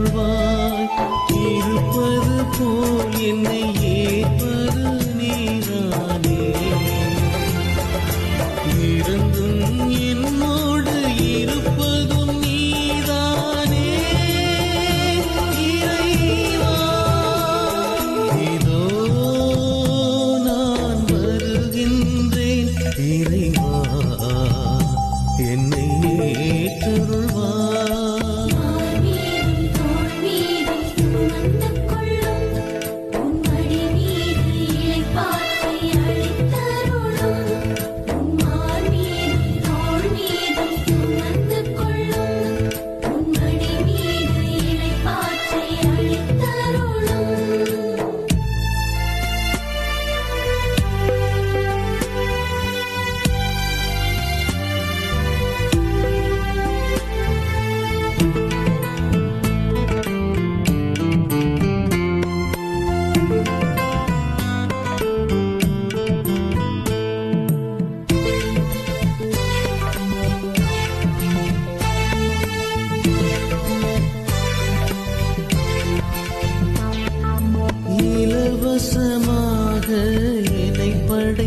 அருள்வாய் இருப்பது போல் என்னை இலவசமாக என்னை படை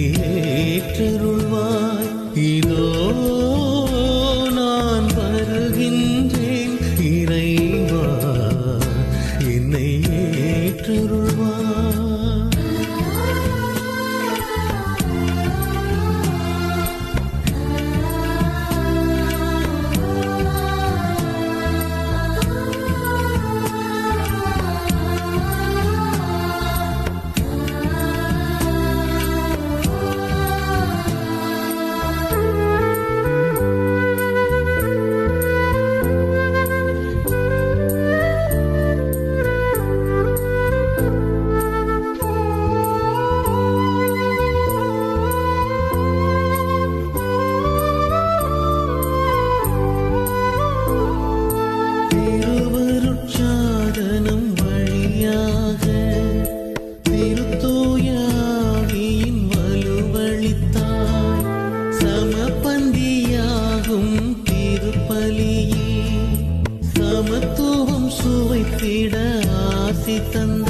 ஆசி தந்த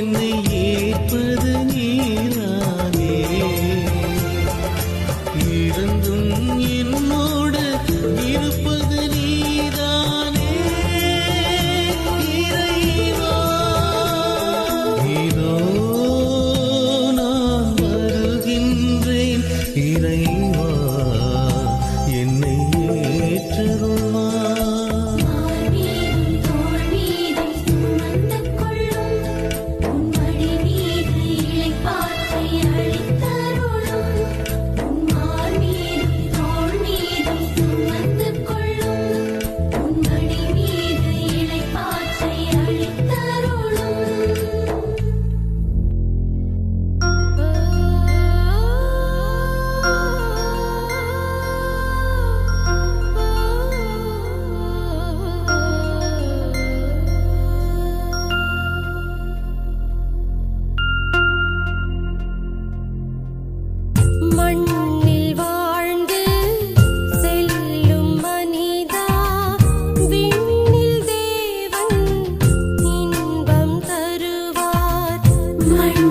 你。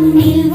mil